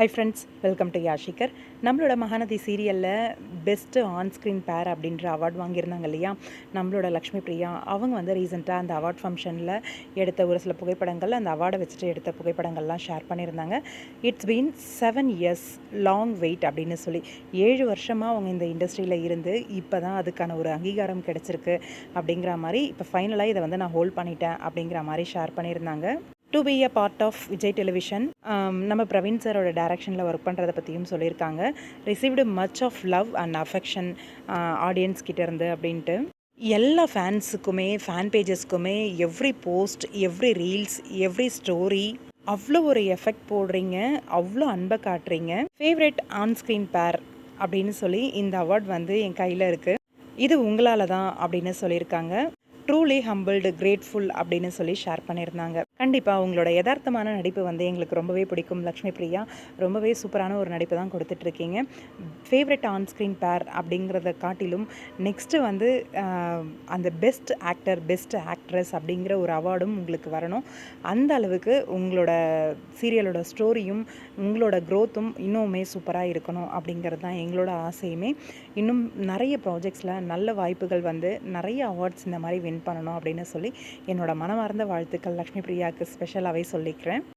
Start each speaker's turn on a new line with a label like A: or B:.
A: High friends welcome to யாஷிகர் நம்மளோட மகாநதி சீரியலில் பெஸ்ட்டு ஆன் ஸ்க்ரீன் பேர் அப்படின்ற அவார்ட் வாங்கியிருந்தாங்க இல்லையா? நம்மளோட லக்ஷ்மி பிரியா அவங்க வந்து ரீசெண்டாக அந்த அவார்ட் ஃபங்க்ஷனில் எடுத்த ஒரு சில புகைப்படங்கள் அந்த அவார்டை வச்சுட்டு எடுத்த புகைப்படங்கள்லாம் ஷேர் பண்ணியிருந்தாங்க. It's been seven years long wait அப்படின்னு சொல்லி ஏழு வருஷமாக அவங்க இந்த இண்டஸ்ட்ரியில் இருந்து இப்போ தான் அதுக்கான ஒரு அங்கீகாரம் கிடச்சிருக்கு அப்படிங்கிற மாதிரி இப்போ ஃபைனலாக இதை வந்து நான் ஹோல்ட் பண்ணிட்டேன் அப்படிங்கிற மாதிரி ஷேர் பண்ணியிருந்தாங்க. To be a part of Vijay television நம்ம பிரவீன் சாரோட டேரக்ஷனில் ஒர்க் பண்ணுறதை பற்றியும் சொல்லியிருக்காங்க. Received much of love and affection audience கிட்டேருந்து அப்படின்ட்டு. எல்லா ஃபேன்ஸுக்குமே fan பேஜஸ்க்குமே every post every reels every story அவ்வளோ ஒரு எஃபெக்ட் போடுறீங்க அவ்வளோ அன்பை காட்டுறீங்க. ஃபேவரட் ஆன்ஸ்க்ரீன் பேர் அப்படின்னு சொல்லி இந்த அவார்ட் வந்து என் கையில் இருக்குது இது உங்களால் தான் அப்படின்னு சொல்லியிருக்காங்க. ட்ரூலி ஹம்பிள்டு கிரேட்ஃபுல் அப்படின்னு சொல்லி ஷேர் பண்ணியிருந்தாங்க. கண்டிப்பாக உங்களோட யதார்த்தமான நடிப்பு வந்து எங்களுக்கு ரொம்பவே பிடிக்கும். லக்ஷ்மி பிரியா ரொம்பவே சூப்பரான ஒரு நடிப்பு தான் கொடுத்துட்ருக்கீங்க. ஃபேவரட் ஆன் ஸ்க்ரீன் பேர் அப்படிங்கிறத காட்டிலும் நெக்ஸ்ட்டு வந்து அந்த பெஸ்ட் ஆக்டர் பெஸ்ட் ஆக்ட்ரஸ் அப்படிங்கிற ஒரு அவார்டும் உங்களுக்கு வரணும். அந்த அளவுக்கு உங்களோட சீரியலோட ஸ்டோரியும் உங்களோட க்ரோத்தும் இன்னுமே சூப்பராக இருக்கணும் அப்படிங்கிறது தான் எங்களோட ஆசையுமே. இன்னும் நிறைய ப்ராஜெக்ட்ஸில் நல்ல வாய்ப்புகள் வந்து நிறைய அவார்ட்ஸ் இந்த மாதிரி வின் பண்ணணும் அப்படின்னு சொல்லி என்னோட மனமார்ந்த வாழ்த்துக்கள் லக்ஷ்மி பிரியா பிரியாவுக்கு ஸ்பெஷலாகவே சொல்லிக்கிறேன்.